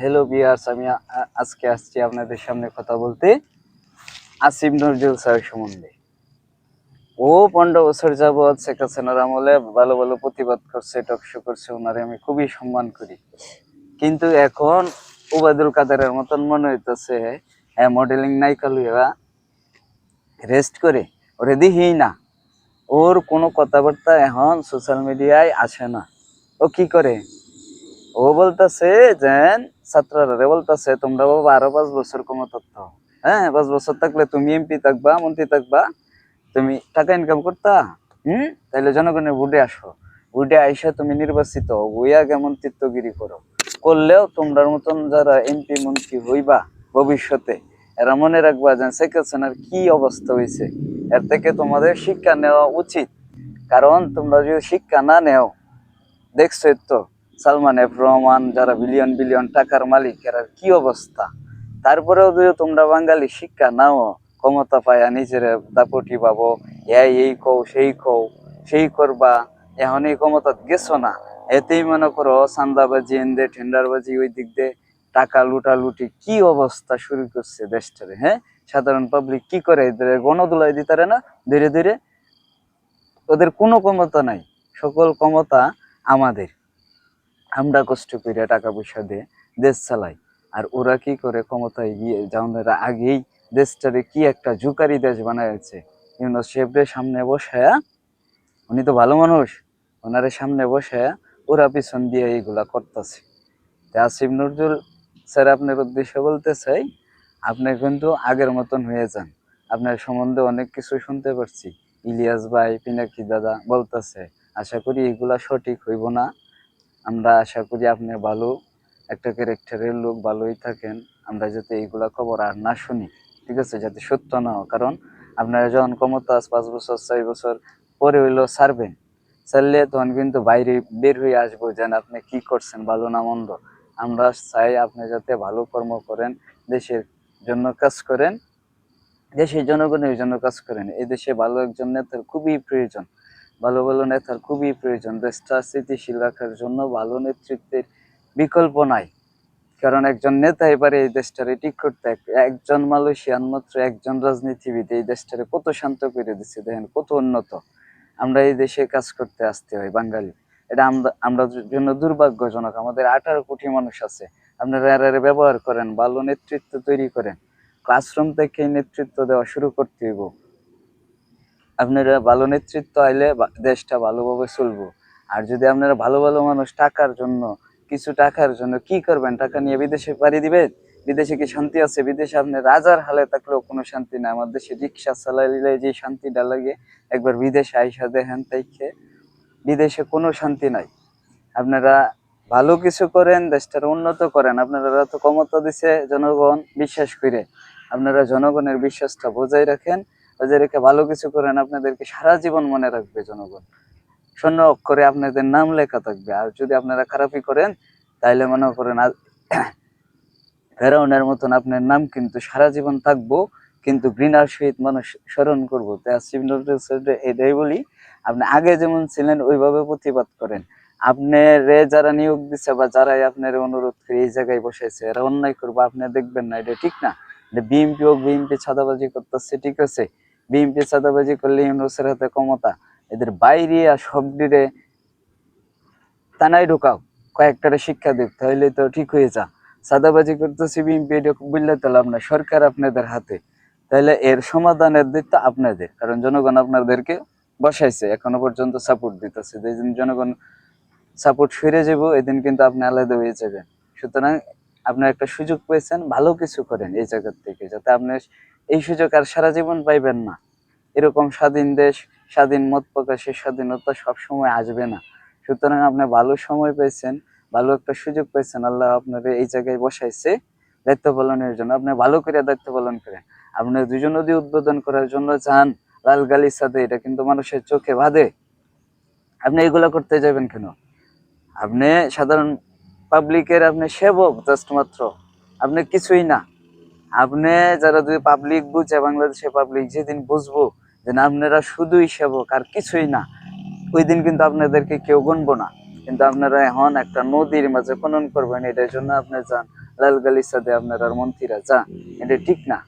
Hello বিয়ার্স আমি আজকে আসছি আপনাদের সামনে কথা বলতে আসিফ নজরুল স্যার সম্বন্ধে। ও পনেরো বছর যাবৎ শেখ হাসিনার আমলে ভালো ভালো প্রতিবাদ করছে টকশো করছে, ওনারে আমি খুবই সম্মান করি। কিন্তু এখন উবাদুল কাদেরের মতন মনে হইতেছে হ্যাঁ মডেলিং নায়িকা লইয়া রেস্ট করে, ওরে দিহি না। ওর কোনো কথাবার্তা এখন সোশ্যাল মিডিয়ায় আসে না। ও কি করে? ও বলতেছে যে ছাত্ররা বলতেছে তোমরা বাবা আরও পাঁচ বছর ক্ষমতা থাকতো হ্যাঁ পাঁচ বছর থাকলে তুমি এমপি থাকবা, মন্ত্রী থাকবা, তুমি টাকা ইনকাম করতা? হুম? তাহলে জনগণের ভোটে আসো। ভোটে আইসা তুমি নির্বাচিত, হইয়া কেমন তীর্থগিরি করো। করলেও তোমরার মতন যারা এমপি মন্ত্রী হইবা ভবিষ্যতে, এরা মনে রাখবা যে শেখ হাসিনার কি অবস্থা হয়েছে এর থেকে তোমাদের শিক্ষা নেওয়া উচিত। কারণ তোমরা যদি শিক্ষা না নেও দেখছ তো সালমান এফ রহমান যারা বিলিয়ন বিলিয়ন টাকার মালিক, এরা কি অবস্থা? তারপরেও যদি তোমরা বাঙালি শিক্ষা নাও, ক্ষমতা পায়া নিজের দাপটি পাবো, এই এই কও, সেই কও, সেই করবা, এখন এই ক্ষমতা গেছো না। এতেই মনে করো চান্দাবাজি, এনদে টেন্ডারবাজি ওই দিক দিয়ে টাকা লুটালুটি কি অবস্থা শুরু করছে দেশটারে হ্যাঁ? সাধারণ পাবলিক কি করে এদের গণদোলাই দিতারে না? ধীরে ধীরে ওদের কোনো ক্ষমতা নাই। সকল ক্ষমতা আমাদের। আমরা কষ্ট করে টাকা পয়সা দিয়ে দেশ চালাই। আর ওরা কি করে ক্ষমতায় গিয়ে যাওয়ার আগেই দেশটারে কি একটা জুকারি দেশ বানাইছে? ইউনুস শেফদের সামনে বসায়া, উনি তো ভালো মানুষ, ওনারে সামনে বসায়া ওরা পিছন দিয়ে এইগুলা করতেছে। আসিফ নজরুল স্যার আপনার উদ্দেশ্যে বলতে চাই, আপনি কিন্তু আগের মতন হয়ে যান। আপনার সম্বন্ধে অনেক কিছু শুনতে পারছি। ইলিয়াস ভাই, পিনাকি দাদা বলতেছে, আশা করি এগুলা সঠিক হইব না। আমরা আশা করি আপনি ভালো একটা ক্যারেক্টারের লোক, ভালোই থাকেন। আমরা যাতে এইগুলা খবর আর না শুনি, ঠিক আছে? যাতে সত্য না হোক কারণ আপনারা যখন ক্ষমতা পাঁচ বছর, ছয় বছর পরে হইলেও ছাড়বেন। ছাড়লে তখন কিন্তু বাইরে বের হয়ে আসব যেন আপনি কি করছেন? ভালো না মন্দ? আমরা চাই আপনি যাতে ভালো কর্ম করেন, দেশের জন্য কাজ করেন। দেশের জনগণের জন্য কাজ করেন। এই দেশে ভালো একজন নেতার খুবই প্রয়োজন। ভালো ভালো নেতার খুবই প্রয়োজন। দেশটা স্থিতিশীল রাখার জন্য ভালো নেতৃত্বের বিকল্প নাই। কারণ একজন নেতা এবারে এই দেশটারে ঠিক করতে এক- একজন মালয়েশিয়ান মাত্র একজন রাজনীতিবিদ এই দেশটারে কত শান্ত করে দিচ্ছে দেখেন কত উন্নত। আমরা এই দেশে কাজ করতে আসতে হয় বাঙালি। এটা আমরা আমরা জন্য দুর্ভাগ্যজনক। আমাদের আঠারো কোটি মানুষ আছে। আপনারা এর এর ব্যবহার করেন, ভালো নেতৃত্ব তৈরি করেন। ক্লাসরুম থেকে নেতৃত্ব দেওয়া শুরু করতে হইব। আপনারা ভালো নেতৃত্ব আইলে দেশটা ভালোভাবে চলবো। আর যদি আপনারা ভালো ভালো মানুষ টাকার জন্য, কিছু টাকার জন্য কি করবেন, টাকা নিয়ে বিদেশে পাড়ি দিবেন? বিদেশে কি শান্তি আছে? বিদেশে আপনি রাজার হালে থাকলেও কোনো শান্তি নাই। আমার দেশে রিক্সা চালাইলে যে শান্তিটা লাগে, একবার বিদেশে আইসা দেখেন তাইকে বিদেশে কোনো শান্তি নাই। আপনারা ভালো কিছু করেন, দেশটার উন্নত করেন। আপনারা তো ক্ষমতা দিছে জনগণ, বিশ্বাস করে। আপনারা জনগণের বিশ্বাসটা বজায় রাখেন। বজায় ভালো কিছু করেন, আপনাদেরকে সারা জীবন মনে রাখবে জনগণ। স্বর্ণ অক্ষরে আপনাদের নাম লেখা থাকবে। আর যদি আপনারা খারাপই করেন, তাইলে মনে করেন ফেরাউনের মতন আপনার নাম কিন্তু সারা জীবন থাকব, কিন্তু ঘৃণার সহিত মানুষ স্মরণ করব। এটাই বলি, আপনি আগে যেমন ছিলেন, ওইভাবে প্রতিবাদ করেন। আপনারে যারা নিয়োগ দিচ্ছে বা যারাই আপনার অনুরোধ করে এই জায়গায় বসেছে, এরা অন্যায় করব, আপনি দেখবেন না, এটা ঠিক না। বিএনপি হোক বিএনপি ছাদাবাজি করতেছে, ঠিক আছে। বিএনপি ছাদাবাজি করলে ইউনুসের হাতে ক্ষমতা, এদের বাইরে আর সবদিরে তানাই ঢোকাও, কয়েকটারে শিক্ষা দিক, তাহলে তো ঠিক হয়ে যা। সাদাবাজি করতেছি বিএনপি, এটা বুঝলে তাহলে আপনার সরকার আপনাদের হাতে। তাহলে এর সমাধানের দিকটা আপনাদের, কারণ জনগণ আপনাদেরকে বসাইছে, এখনও পর্যন্ত সাপোর্ট দিতেছে। যেদিন জনগণ সাপোর্ট ফিরে যাব এদিন কিন্তু আপনি আলাদা হয়ে যাবেন। সুতরাং আপনি একটা সুযোগ পেয়েছেন, ভালো কিছু করেন এই জায়গার থেকে, যাতে আপনি এই সুযোগ আর সারা জীবন পাইবেন না। এরকম স্বাধীন দেশ, স্বাধীন মত প্রকাশের স্বাধীনতা সবসময় আসবে না। সুতরাং আপনি ভালো সময় পেয়েছেন, ভালো একটা সুযোগ পেয়েছেন, আল্লাহ আপনার এই জায়গায় বসাইছে দায়িত্ব পালনের জন্য। আপনি ভালো করে দায়িত্ব পালন করেন। আপনি দুজন নদী উদ্বোধন করার জন্য চান লাল গালির সাথে এটা কিন্তু মানুষের চোখে বাঁধে। আপনি এগুলো করতে যাবেন কেন? আপনি সাধারণ পাবলিকের আপনি সেবক জাস্ট মাত্র। আপনি কিছুই না। আপনি যারা যদি পাবলিক বুঝে বাংলাদেশে পাবলিক যেদিন বুঝব যে না, আপনারা শুধুই সেবক, আর কিছুই না। ওই দিন কিন্তু আপনাদেরকে কেউ গুনবো না। কিন্তু আপনারা এখন একটা নদীর মাঝে খনন করবেন, এটার জন্য আপনি যান লাল গালিচাতে আপনারা মন্ত্রীরা যান। এটা ঠিক না।